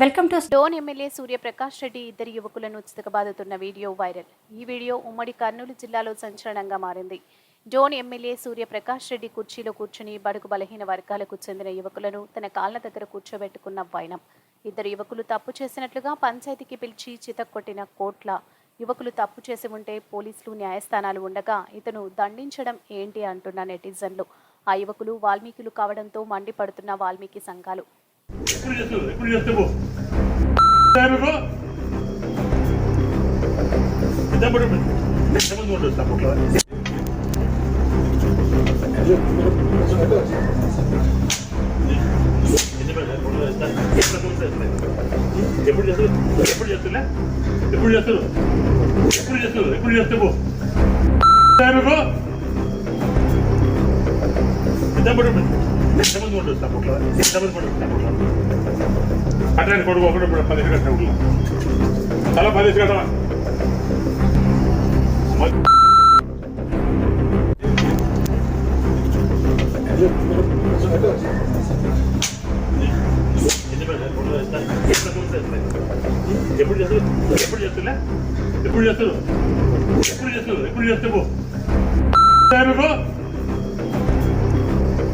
Welcome to Dhone MLA Suryaprakash Reddy ఇద్దరు యువకులను ఉచితక బాధతున్న వీడియో వైరల్. ఈ వీడియో ఉమ్మడి కర్నూలు జిల్లాలో సంచలనంగా మారింది. డోన్ ఎమ్మెల్యే సూర్యప్రకాష్ రెడ్డి కుర్చీలో కూర్చుని బడుగు బలహీన వర్గాలకు చెందిన యువకులను తన కాళ్ళ దగ్గర కూర్చోబెట్టుకున్న వైనం. ఇద్దరు యువకులు తప్పు చేసినట్లుగా పంచాయతీకి పిలిచి చితక్కొట్టిన కోట్ల. యువకులు తప్పు చేసి ఉంటే పోలీసులు న్యాయస్థానాలు ఉండగా ఇతను దండించడం ఏంటి అంటున్న నెటిజన్లు. ఆ యువకులు వాల్మీకులు కావడంతో మండిపడుతున్న వాల్మీకి సంఘాలు. ఎప్పుడు చేస్తారు ఎప్పుడు చేస్తే పో నువ్వు ఎంతమంది ఎంతమంది ఉండదు సపోర్ట్లో ఎప్పుడు చేస్తారు ఎప్పుడు చేస్తున్నా ఎప్పుడు చేస్తారు ఎప్పుడు చేస్తారు ఎప్పుడు చేస్తే పో నువ్వు ఎంతమంది ఎంతమంది ఉండదు ఎంతమంది ఉండదు సపోర్ట్లో అట్లా కొడుకు ఒకటి ఇప్పుడు పదిహేను గంటల ఊళ్ళో చాలా పదిహేను గంటల ఎప్పుడు చేస్తారు ఎప్పుడు చేస్తున్నా ఎప్పుడు చేస్తారు ఎప్పుడు చేస్తారు ఎప్పుడు చేస్తే పో